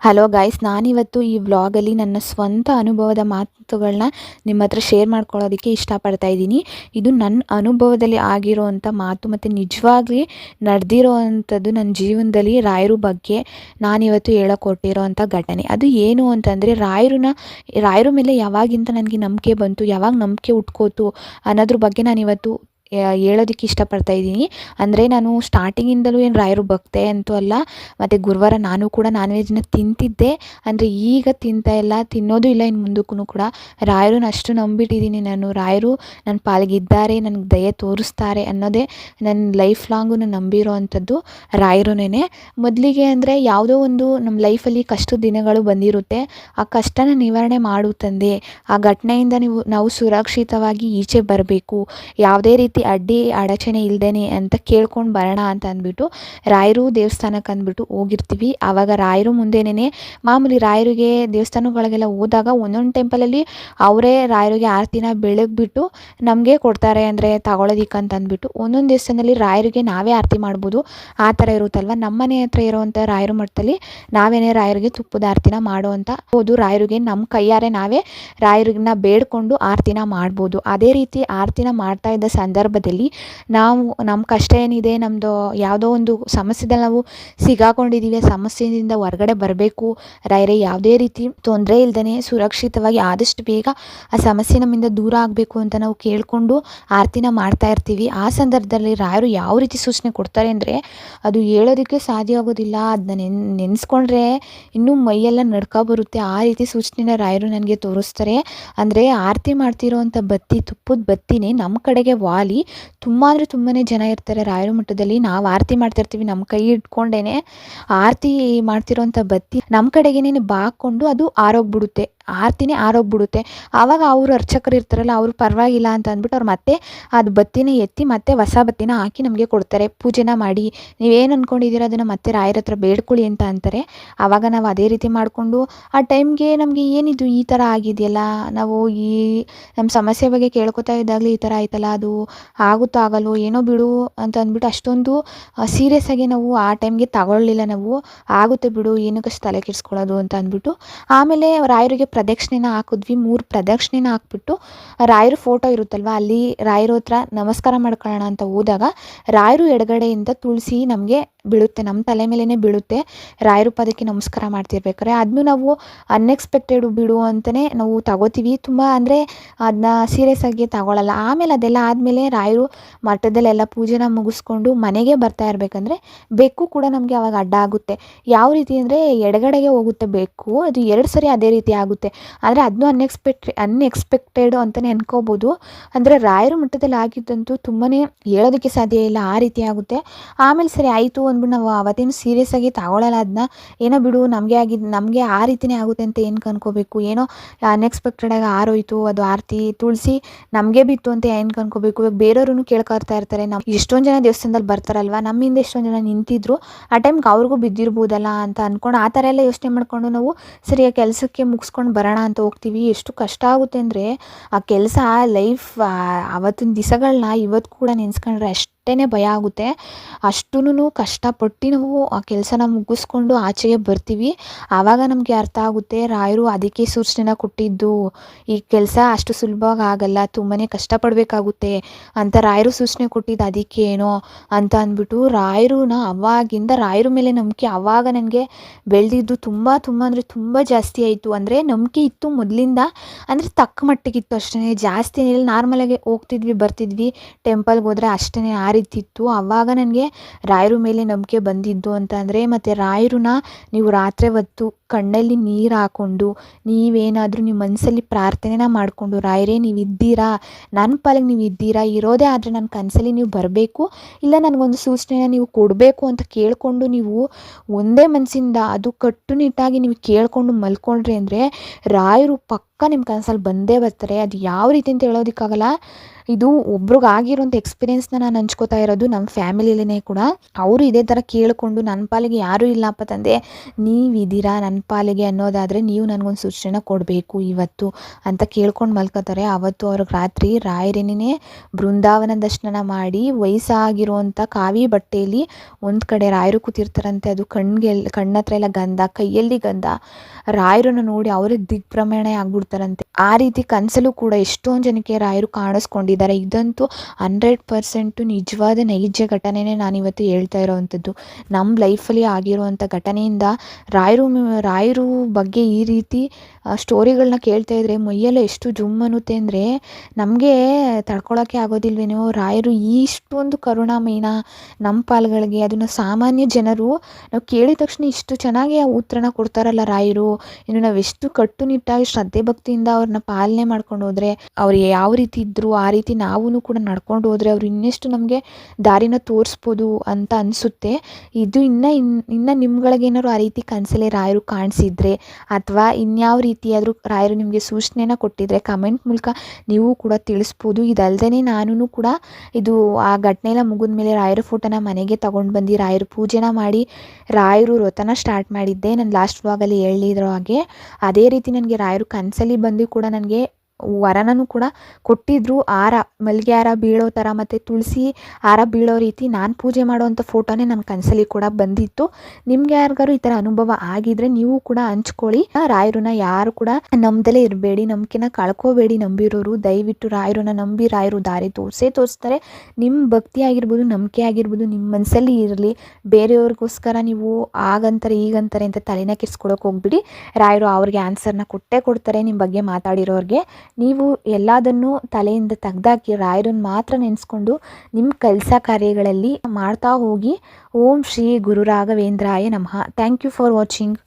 Hello guys ನಾನಿವತ್ತು ಈ ವ್ಲಾಗಲ್ಲಿ ನನ್ನ ಸ್ವಂತ ಅನುಭವದ ಮಾತುಗಳನ್ನ ನಿಮ್ಮ ಹತ್ರ ಶೇರ್ ಮಾಡ್ಕೊಳ್ಳೋದಕ್ಕೆ ಇಷ್ಟಪಡ್ತಾ ಇದ್ದೀನಿ. ಇದು ನನ್ನ ಅನುಭವದಲ್ಲಿ ಆಗಿರೋವಂಥ ಮಾತು ಮತ್ತು ನಿಜವಾಗ್ಲಿ ನಡೆದಿರೋ ಅಂಥದ್ದು ನನ್ನ ಜೀವನದಲ್ಲಿ ರಾಯರು ಬಗ್ಗೆ ನಾನಿವತ್ತು ಹೇಳೋಕೊಟ್ಟಿರೋ ಅಂಥ ಘಟನೆ. ಅದು ಏನು ಅಂತಂದರೆ ರಾಯರನ್ನ ರಾಯರ ಮೇಲೆ ಯಾವಾಗಿಂತ ನನಗೆ ನಂಬಿಕೆ ಬಂತು, ಯಾವಾಗ ನಂಬಿಕೆ ಉಟ್ಕೋತು ಅನ್ನೋದ್ರ ಬಗ್ಗೆ ನಾನಿವತ್ತು ಹೇಳೋದಕ್ಕೆ ಇಷ್ಟಪಡ್ತಾ ಇದ್ದೀನಿ. ಅಂದರೆ ನಾನು ಸ್ಟಾರ್ಟಿಂಗಿಂದಲೂ ಏನು ರಾಯರು ಭಕ್ತೆ ಅಂತೂ ಅಲ್ಲ, ಮತ್ತು ಗುರುವಾರ ನಾನು ಕೂಡ ನಾನ್ ವೆಜ್ನ ತಿಂತಿದ್ದೆ. ಅಂದರೆ ಈಗ ತಿಂತಾ ಇಲ್ಲ, ತಿನ್ನೋದು ಇಲ್ಲ ಇನ್ನು ಮುಂದಕ್ಕೂ ಕೂಡ. ರಾಯರನ್ನ ಅಷ್ಟು ನಂಬಿಟ್ಟಿದ್ದೀನಿ ನಾನು. ರಾಯರು ನನ್ನ ಪಾಲಿಗಿದ್ದಾರೆ, ನನಗೆ ದಯೆ ತೋರಿಸ್ತಾರೆ ಅನ್ನೋದೇ ನನ್ನ ಲೈಫ್ ಲಾಂಗು ನಾನು ನಂಬಿರೋ ಅಂಥದ್ದು ರಾಯರುನೇ ಮೊದಲಿಗೆ ಅಂದರೆ ಯಾವುದೋ ಒಂದು ನಮ್ಮ ಲೈಫಲ್ಲಿ ಕಷ್ಟದ ದಿನಗಳು ಬಂದಿರುತ್ತೆ. ಆ ಕಷ್ಟನ ನಿವಾರಣೆ ಮಾಡು ತಂದೆ. ಆ ಘಟನೆಯಿಂದ ನೀವು, ನಾವು ಸುರಕ್ಷಿತವಾಗಿ ಈಚೆ ಬರಬೇಕು. ಯಾವುದೇ ರೀತಿ ಅಡ್ಡಿ ಅಡಚಣೆ ಇಲ್ದೇನೆ ಅಂತ ಕೇಳ್ಕೊಂಡು ಬರೋಣ ಅಂತ ಅಂದ್ಬಿಟ್ಟು ರಾಯರು ದೇವಸ್ಥಾನಕ್ಕೆ ಅಂದ್ಬಿಟ್ಟು ಹೋಗಿರ್ತೀವಿ. ಆವಾಗ ರಾಯರು ಮುಂದೆನೇ ಮಾಮೂಲಿ ರಾಯರಿಗೆ ದೇವಸ್ಥಾನಗಳಿಗೆಲ್ಲ ಹೋದಾಗ ಒಂದೊಂದು ಟೆಂಪಲಲ್ಲಿ ಅವರೇ ರಾಯರಿಗೆ ಆರತಿನ ಬೆಳಗ್ಬಿಟ್ಟು ನಮಗೆ ಕೊಡ್ತಾರೆ ಅಂದರೆ ತಗೊಳ್ಳೋದಿಕ್ಕೆ ಅಂತ ಅಂದ್ಬಿಟ್ಟು ಒಂದೊಂದು ದೇವಸ್ಥಾನದಲ್ಲಿ ರಾಯರಿಗೆ ನಾವೇ ಆರತಿ ಮಾಡ್ಬೋದು. ಆ ಥರ ಇರುತ್ತಲ್ವ? ನಮ್ಮನೆ ಹತ್ರ ಇರೋವಂಥ ರಾಯರು ಮಠದಲ್ಲಿ ನಾವೇನೇ ರಾಯರಿಗೆ ತುಪ್ಪದ ಆರತಿನ ಮಾಡುವಂಥ ಹೌದು ರಾಯರಿಗೆ ನಮ್ಮ ಕೈಯಾರೆ ನಾವೇ ರಾಯರನ್ನ ಬೇಡ್ಕೊಂಡು ಆರತಿನ ಮಾಡ್ಬೋದು. ಅದೇ ರೀತಿ ಆರತಿನ ಮಾಡ್ತಾ ಇದ್ದ ಸಂದರ್ಭದಲ್ಲಿ ನಾವು ನಮ್ಮ ಕಷ್ಟ ಏನಿದೆ ನಮ್ಮದು ಯಾವುದೋ ಒಂದು ಸಮಸ್ಯೆದಲ್ಲಿ ನಾವು ಸಿಗಾಕೊಂಡಿದ್ದೀವಿ ಸಮಸ್ಯೆಯಿಂದ ಹೊರಗಡೆ ಬರಬೇಕು. ರಾಯರೇ ಯಾವುದೇ ರೀತಿ ತೊಂದರೆ ಇಲ್ಲದೇ ಸುರಕ್ಷಿತವಾಗಿ ಆದಷ್ಟು ಬೇಗ ಆ ಸಮಸ್ಯೆ ನಮ್ಮಿಂದ ದೂರ ಆಗಬೇಕು ಅಂತ ನಾವು ಕೇಳಿಕೊಂಡು ಆರತಿನ ಮಾಡ್ತಾ ಇರ್ತೀವಿ. ಆ ಸಂದರ್ಭದಲ್ಲಿ ರಾಯರು ಯಾವ ರೀತಿ ಸೂಚನೆ ಕೊಡ್ತಾರೆ ಅಂದರೆ, ಅದು ಹೇಳೋದಕ್ಕೆ ಸಾಧ್ಯ ಆಗೋದಿಲ್ಲ ಅದನ್ನ ನೆನ್, ನೆನೆಸ್ಕೊಂಡ್ರೆ ಇನ್ನೂ ಮೈಯೆಲ್ಲ ನಡ್ಕ ಬರುತ್ತೆ. ಆ ರೀತಿ ಸೂಚನೆನ ರಾಯರು ನನಗೆ ತೋರಿಸ್ತಾರೆ. ಅಂದರೆ ಆರತಿ ಮಾಡ್ತಿರೋವಂಥ ಬತ್ತಿ, ತುಪ್ಪದ ಬತ್ತಿನೇ ನಮ್ಮ ಕಡೆಗೆ ವಾಲಿ. ತುಂಬ ಅಂದರೆ ತುಂಬಾ ಜನ ಇರ್ತಾರೆ. ರಾಯರ ಮಠದಲ್ಲಿ ನಾವು ಆರತಿ ಮಾಡ್ತಿರ್ತೀವಿ. ನಮ್ಮ ಕೈ ಇಟ್ಕೊಂಡೇನೆ ಆರತಿ ಮಾಡ್ತಿರೋವಂಥ ಬತ್ತಿ ನಮ್ಮ ಕಡೆಗೇನೆ ಬಾಕೊಂಡು ಅದು ಆರೋಗ್ಬಿಡುತ್ತೆ. ಆರತಿನೇ ಆರೋಗ್ಬಿಡುತ್ತೆ ಆವಾಗ ಅವರು ಅರ್ಚಕರು ಇರ್ತಾರಲ್ಲ, ಅವರು ಪರವಾಗಿಲ್ಲ ಅಂತ ಅಂದ್ಬಿಟ್ಟು ಅವ್ರು ಮತ್ತೆ ಅದು ಬತ್ತಿನ ಎತ್ತಿ ಮತ್ತೆ ಹೊಸ ಬತ್ತಿನ ಹಾಕಿ ನಮಗೆ ಕೊಡ್ತಾರೆ. ಪೂಜೆನ ಮಾಡಿ. ನೀವೇನು ಅಂದ್ಕೊಂಡಿದ್ದೀರ ಅದನ್ನು ಮತ್ತೆ ರಾಯರ ಹತ್ರ ಬೇಡ್ಕೊಳ್ಳಿ ಅಂತ ಅಂತಾರೆ. ಆವಾಗ ನಾವು ಅದೇ ರೀತಿ ಮಾಡಿಕೊಂಡು ಆ ಟೈಮ್ಗೆ ನಮಗೆ ಏನಿದು ಈ ಥರ ಆಗಿದೆಯಲ್ಲ, ನಾವು ಈ ನಮ್ಮ ಸಮಸ್ಯೆ ಬಗ್ಗೆ ಕೇಳ್ಕೊತಾ ಇದ್ದಾಗಲೇ ಈ ಥರ ಆಯ್ತಲ್ಲ, ಅದು ಆಗುತ್ತೋ ಆಗಲ್ವೋ ಏನೋ ಬಿಡು ಅಂತ ಅಂದ್ಬಿಟ್ಟು ಅಷ್ಟೊಂದು ಸೀರಿಯಸ್ ಆಗಿ ನಾವು ಆ ಟೈಮ್ಗೆ ತಗೊಳ್ಳಿಲ್ಲ ನಾವು. ಆಗುತ್ತೆ ಬಿಡು ಏನಕ್ಕಷ್ಟು ತಲೆ ಕೆಡಿಸ್ಕೊಳ್ಳೋದು ಅಂತ ಅಂದ್ಬಿಟ್ಟು ಆಮೇಲೆ ರಾಯರಿಗೆ ಪ್ರದಕ್ಷಿಣೆನ ಹಾಕಿದ್ವಿ. ಮೂರು ಪ್ರದಕ್ಷಿಣೆನ ಹಾಕ್ಬಿಟ್ಟು ರಾಯರು ಫೋಟೋ ಇರುತ್ತಲ್ವ, ಅಲ್ಲಿ ರಾಯರ ಹತ್ರ ನಮಸ್ಕಾರ ಮಾಡ್ಕೊಳ್ಳೋಣ ಅಂತ ಹೋದಾಗ ರಾಯರು ಎಡಗಡೆಯಿಂದ ತುಳಸಿ ನಮಗೆ ಬೀಳುತ್ತೆ ನಮ್ಮ ತಲೆ ಮೇಲೇ ಬೀಳುತ್ತೆ. ರಾಯರು ಪದಕ್ಕೆ ನಮಸ್ಕಾರ ಮಾಡ್ತಿರ್ಬೇಕಾದ್ರೆ ಅದನ್ನು ನಾವು ಅನ್ಎಕ್ಸ್ಪೆಕ್ಟೆಡ್ ಬಿಡು ಅಂತಲೇ ನಾವು ತಗೋತೀವಿ. ತುಂಬ ಅಂದರೆ ಅದನ್ನ ಸೀರಿಯಸ್ ಆಗಿ ತಗೊಳ್ಳಲ್ಲ ಆಮೇಲೆ ಅದೆಲ್ಲ ಆದಮೇಲೆ ರಾಯರು ಮಠದಲ್ಲೆಲ್ಲ ಪೂಜೆನ ಮುಗಿಸ್ಕೊಂಡು ಮನೆಗೆ ಬರ್ತಾ ಇರಬೇಕಂದ್ರೆ ಬೆಕ್ಕು ಕೂಡ ನಮಗೆ ಅವಾಗ ಅಡ್ಡ ಆಗುತ್ತೆ. ಯಾವ ರೀತಿ ಅಂದರೆ ಎಡಗಡೆಗೆ ಹೋಗುತ್ತೆ ಬೆಕ್ಕು, ಅದು ಎರಡು ಸರಿ ಅದೇ ರೀತಿ ಆಗುತ್ತೆ. ಆದರೆ ಅದನ್ನು ಅನ್ಎಕ್ಸ್ಪೆಕ್ಟ್ ಅನ್ಎಕ್ಸ್ಪೆಕ್ಟೆಡ್ ಅಂತಲೇ ಅನ್ಕೋಬೋದು. ಅಂದರೆ ರಾಯರ ಮಟ್ಟದಲ್ಲಿ ಆಗಿದ್ದಂತೂ ತುಂಬಾ ಹೇಳೋದಕ್ಕೆ ಸಾಧ್ಯ ಇಲ್ಲ, ಆ ರೀತಿ ಆಗುತ್ತೆ. ಆಮೇಲೆ ಸರಿ, ಆಯಿತು ಅಂದ್ಬಿಟ್ಟು ನಾವು ಅವತ್ತೇನು ಸೀರಿಯಸ್ ಆಗಿ ತಗೊಳ್ಳಲ್ಲ ಅದನ್ನ ಏನೋ ಬಿಡು, ನಮಗೆ ಆಗಿದ್ದು ನಮಗೆ ಆ ರೀತಿಯೇ ಆಗುತ್ತೆ ಅಂತ ಏನು ಕನ್ಕೋಬೇಕು ಏನೋ ಅನ್ಎಕ್ಸ್ಪೆಕ್ಟೆಡಾಗಿ ಆರೋಯ್ತು, ಅದು ಆರತಿ ತುಳಸಿ ನಮಗೆ ಬಿತ್ತು ಅಂತ ಏನು ಕನ್ಕೋಬೇಕು ಇವಾಗ ಬೇರೆಯವ್ರೂ ಕೇಳ್ಕೊಳ್ತಾ ಇರ್ತಾರೆ ನಮ್ಮ ಎಷ್ಟೊಂದು ಜನ ದೇವಸ್ಥಾನದಲ್ಲಿ ಬರ್ತಾರಲ್ವ? ನಮ್ಮಿಂದ ಎಷ್ಟೊಂದು ಜನ ನಿಂತಿದ್ರು. ಆ ಟೈಮ್ಗೆ ಅವ್ರಿಗೂ ಬಿದ್ದಿರ್ಬೋದಲ್ಲ ಅಂತ ಅಂದ್ಕೊಂಡು ಆ ಥರ ಎಲ್ಲ ಯೋಚನೆ ಮಾಡಿಕೊಂಡು ನಾವು ಸರಿಯಾಗಿ ಕೆಲಸಕ್ಕೆ ಮುಗಿಸ್ಕೊಂಡು ಬರೋಣ ಅಂತ ಹೋಗ್ತೀವಿ. ಎಷ್ಟು ಕಷ್ಟ ಆಗುತ್ತೆ ಅಂದರೆ ಆ ಕೆಲಸ ಲೈಫ್ ಆವತ್ತಿನ ದಿವಸಗಳನ್ನ ಇವತ್ತು ಕೂಡ ನೆನೆಸ್ಕೊಂಡ್ರೆ ಅಷ್ಟೇ ಭಯ ಆಗುತ್ತೆ. ಅಷ್ಟೂ ಕಷ್ಟಪಟ್ಟು ನಾವು ಆ ಕೆಲಸನ ಮುಗಿಸ್ಕೊಂಡು ಆಚೆಗೆ ಬರ್ತೀವಿ. ಆವಾಗ ನಮಗೆ ಅರ್ಥ ಆಗುತ್ತೆ, ರಾಯರು ಅದಕ್ಕೆ ಸೂಚನೆನ ಕೊಟ್ಟಿದ್ದು. ಈ ಕೆಲಸ ಅಷ್ಟು ಸುಲಭವಾಗಿ ಆಗಲ್ಲ ತುಂಬಾ ಕಷ್ಟಪಡಬೇಕಾಗುತ್ತೆ ಅಂತ ರಾಯರು ಸೂಚನೆ ಕೊಟ್ಟಿದ್ದು ಅದಕ್ಕೆ ಏನೋ ಅಂತ ಅಂದ್ಬಿಟ್ಟು ರಾಯರುನ ಅವಾಗಿಂದ ರಾಯರ ಮೇಲೆ ನಂಬಿಕೆ ಆವಾಗ ನನಗೆ ಬೆಳೆದಿದ್ದು ತುಂಬ ತುಂಬ ಅಂದರೆ ತುಂಬ ಜಾಸ್ತಿ ಆಯಿತು. ಅಂದರೆ ನಂಬಿಕೆ ಇತ್ತು ಮೊದಲಿಂದ. ಅಂದರೆ ತಕ್ಕ ಮಟ್ಟಿಗಿತ್ತು ಅಷ್ಟೇ ಜಾಸ್ತಿ ಏನಿಲ್ಲ ನಾರ್ಮಲಾಗಿ ಹೋಗ್ತಿದ್ವಿ, ಬರ್ತಿದ್ವಿ. ಟೆಂಪಲ್ಗೆ ಹೋದರೆ ಅಷ್ಟೇ ಆ ಇತ್ತು ಆವಾಗ ನನಗೆ ರಾಯರು ಮೇಲೆ ನಂಬಿಕೆ ಬಂದಿದ್ದು ಅಂತ ಅಂದರೆ, ಮತ್ತು ರಾಯರನ್ನ ನೀವು ರಾತ್ರಿ ಹೊತ್ತು ಕಣ್ಣಲ್ಲಿ ನೀರು ಹಾಕ್ಕೊಂಡು ನೀವೇನಾದರೂ ನಿಮ್ಮ ಮನಸ್ಸಲ್ಲಿ ಪ್ರಾರ್ಥನೆನ ಮಾಡಿಕೊಂಡು, ರಾಯರೇ ನೀವು ಇದ್ದೀರಾ ನನ್ನ ಪಾಲಿಗೆ ನೀವು ಇದ್ದೀರಾ ಇರೋದೇ ಆದರೆ ನನ್ನ ಕನಸಲ್ಲಿ ನೀವು ಬರಬೇಕು. ಇಲ್ಲ, ನನಗೊಂದು ಸೂಚನೆನ ನೀವು ಕೊಡಬೇಕು ಅಂತ ಕೇಳಿಕೊಂಡು ನೀವು ಒಂದೇ ಮನಸ್ಸಿಂದ ಅದು ಕಟ್ಟುನಿಟ್ಟಾಗಿ ನೀವು ಕೇಳಿಕೊಂಡು ಮಲ್ಕೊಂಡ್ರಿ ಅಂದರೆ, ರಾಯರು ಪಕ್ಕ ನಿಮ್ಮ ಕನಸಲ್ಲಿ ಬಂದೇ ಬರ್ತಾರೆ. ಅದು ಯಾವ ರೀತಿ ಅಂತ ಹೇಳೋದಕ್ಕಾಗಲ್ಲ. ಇದು ಒಬ್ರಿಗಾಗಿರೋಂಥ ಎಕ್ಸ್ಪೀರಿಯೆನ್ಸ್ನ ನಾನು ಹಂಚ್ಕೋತಾ ಇರೋದು ನಮ್ಮ ಫ್ಯಾಮಿಲಿಲೇ ಕೂಡ. ಅವರು ಇದೇ ಥರ ಕೇಳಿಕೊಂಡು ನನ್ನ ಪಾಲಿಗೆ ಯಾರೂ ಇಲ್ಲಪ್ಪ ತಂದೆ, ನೀವಿದ್ದೀರಾ ನನ್ನ ಪಾಲಿಗೆ ಅನ್ನೋದಾದರೆ ನೀವು ನನಗೊಂದು ಸೂಚನೆ ಕೊಡಬೇಕು ಇವತ್ತು ಅಂತ ಕೇಳ್ಕೊಂಡು ಮಲ್ಕೋತಾರೆ. ಅವತ್ತು ಅವ್ರಿಗೆ ರಾತ್ರಿ ರಾಯರೇನೇ ಬೃಂದಾವನ ದರ್ಶನ ಮಾಡಿ ವಯಸ್ಸಾಗಿರುವಂಥ ಕಾವಿ ಬಟ್ಟೆಯಲ್ಲಿ ಒಂದು ಕಡೆ ರಾಯರು ಕೂತಿರ್ತಾರಂತೆ, ಅದು ಕಣ್ಗೆ ಕಣ್ಣತ್ರ ಎಲ್ಲ ಗಂಧ, ಕೈಯಲ್ಲಿ ಗಂಧ, ರಾಯರನ್ನು ನೋಡಿ ಅವರೇ ದಿಗ್ಭ್ರಮಣೆ ಆಗ್ಬಿಡ್ತಾರಂತೆ. ಆ ರೀತಿ ಕನಸಲ್ಲೂ ಕೂಡ ಎಷ್ಟೊಂದು ಜನಕ್ಕೆ ರಾಯರು ಕಾಣಿಸ್ಕೊಂಡಿದ್ದಾರೆ. ಇದಂತೂ ಹಂಡ್ರೆಡ್ ಪರ್ಸೆಂಟು ನಿಜವಾದ ನೈಜ ಘಟನೆನೇ ನಾನಿವತ್ತು ಹೇಳ್ತಾ ಇರೋವಂಥದ್ದು. ನಮ್ಮ ಲೈಫಲ್ಲಿ ಆಗಿರುವಂಥ ಘಟನೆಯಿಂದ ರಾಯರು ರಾಯರು ಬಗ್ಗೆ ಈ ರೀತಿ ಸ್ಟೋರಿಗಳನ್ನ ಕೇಳ್ತಾ ಇದ್ರೆ ಮೈಯೆಲ್ಲ ಎಷ್ಟು ಜುಮ್ ಅನ್ನುತ್ತೆ ಅಂದರೆ ನಮಗೆ ತಡ್ಕೊಳ್ಳೋಕೆ ಆಗೋದಿಲ್ವೇನೋ, ರಾಯರು ಇಷ್ಟೊಂದು ಕರುಣಾಮಯನ ನಮ್ಮ ಪಾಲ್ಗಳಿಗೆ, ಅದನ್ನು ಸಾಮಾನ್ಯ ಜನರು ನಾವು ಕೇಳಿದ ತಕ್ಷಣ ಇಷ್ಟು ಚೆನ್ನಾಗಿ ಆ ಉತ್ತರನ ಕೊಡ್ತಾರಲ್ಲ ರಾಯರು. ಇನ್ನು ನಾವು ಎಷ್ಟು ಕಟ್ಟುನಿಟ್ಟಾಗಿ ಶ್ರದ್ಧೆ ಭಕ್ತಿಯಿಂದ ಅವ್ರನ್ನ ಪಾಲನೆ ಮಾಡ್ಕೊಂಡು ಹೋದರೆ, ಅವ್ರು ಯಾವ ರೀತಿ ಇದ್ದರು ಆ ರೀತಿ ನಾವೂ ಕೂಡ ನಡ್ಕೊಂಡು ಹೋದರೆ ಅವ್ರು ಇನ್ನೆಷ್ಟು ನಮಗೆ ದಾರಿನ ತೋರಿಸ್ಬೋದು ಅಂತ ಅನಿಸುತ್ತೆ. ಇದು ಇನ್ನು ಇನ್, ಇನ್ನು ನಿಮ್ಗಳಿಗೇನಾದ್ರು ಆ ರೀತಿ ಕನಸಲ್ಲೇ ರಾಯರು ಕಾಣಿಸಿದ್ರೆ, ಅಥವಾ ಇನ್ಯಾವ ರೀತಿಯಾದರೂ ರಾಯರು ನಿಮಗೆ ಸೂಚನೆನ ಕೊಟ್ಟಿದ್ರೆ ಕಮೆಂಟ್ ಮೂಲಕ ನೀವು ಕೂಡ ತಿಳಿಸ್ಬೋದು. ಇದಲ್ಲದೆ ನಾನು ಕೂಡ ಇದು ಆ ಘಟನೆ ಎಲ್ಲ ಮುಗಿದ ಮೇಲೆ ರಾಯರ ಫೋಟೋನ ಮನೆಗೆ ತಗೊಂಡು ಬಂದು ರಾಯರು ಪೂಜೆನ ಮಾಡಿ ರಾಯರು ವ್ರತನ ಸ್ಟಾರ್ಟ್ ಮಾಡಿದ್ದೆ. ನಾನು ಲಾಸ್ಟ್ ವ್ಲಾಗಲ್ಲಿ ಹೇಳಿರೋ ಹಾಗೆ. ಅದೇ ರೀತಿ ನನಗೆ ರಾಯರು ಕನಸಲ್ಲಿ ಬಂದು ಕೂಡ ನನಗೆ ವರನೂ ಕೂಡ ಕೊಟ್ಟಿದ್ರು. ಹಾರ ಮಲ್ಲಿಗೆ ಹಾರ ಬೀಳೋ ಥರ ಮತ್ತು ತುಳಸಿ ಹಾರ ಬೀಳೋ ರೀತಿ ನಾನು ಪೂಜೆ ಮಾಡೋವಂಥ ಫೋಟೋನೇ ನನ್ನ ಕನಸಲ್ಲಿ ಕೂಡ ಬಂದಿತ್ತು. ನಿಮ್ಗೆ ಯಾರಿಗಾರು ಈ ಥರ ಅನುಭವ ಆಗಿದ್ರೆ ನೀವು ಕೂಡ ಹಂಚ್ಕೊಳ್ಳಿ. ರಾಯರನ್ನ ಯಾರು ಕೂಡ ನಂಬ್ದಲೇ ಇರಬೇಡಿ, ನಂಬಿಕೆನ ಕಳ್ಕೋಬೇಡಿ ನಂಬಿರೋರು. ದಯವಿಟ್ಟು ರಾಯರನ್ನ ನಂಬಿ, ರಾಯರು ದಾರಿ ತೋರಿಸೇ ತೋರಿಸ್ತಾರೆ. ನಿಮ್ಮ ಭಕ್ತಿ ಆಗಿರ್ಬೋದು, ನಂಬಿಕೆ ಆಗಿರ್ಬೋದು ನಿಮ್ಮ ಮನಸ್ಸಲ್ಲಿ ಇರಲಿ. ಬೇರೆಯವ್ರಿಗೋಸ್ಕರ ನೀವು ಆಗಂತಾರೆ, ಈಗಂತಾರೆ ಅಂತ ತಲೆನ ಕೆಡ್ಸ್ಕೊಳಕ್ಕೆ ಹೋಗ್ಬಿಡಿ. ರಾಯರು ಅವ್ರಿಗೆ ಆನ್ಸರ್ನ ಕೊಟ್ಟೇ ಕೊಡ್ತಾರೆ ನಿಮ್ಮ ಬಗ್ಗೆ ಮಾತಾಡಿರೋರಿಗೆ. ನೀವು ಎಲ್ಲದನ್ನೂ ತಲೆಯಿಂದ ತೆಗ್ದಾಕಿ ರಾಯರನ್ನು ಮಾತ್ರ ನೆನೆಸ್ಕೊಂಡು ನಿಮ್ಮ ಕೆಲಸ ಕಾರ್ಯಗಳಲ್ಲಿ ಮಾಡ್ತಾ ಹೋಗಿ. ಓಂ ಶ್ರೀ ಗುರುರಾಘವೇಂದ್ರಾಯ ನಮಃ. Thank you for watching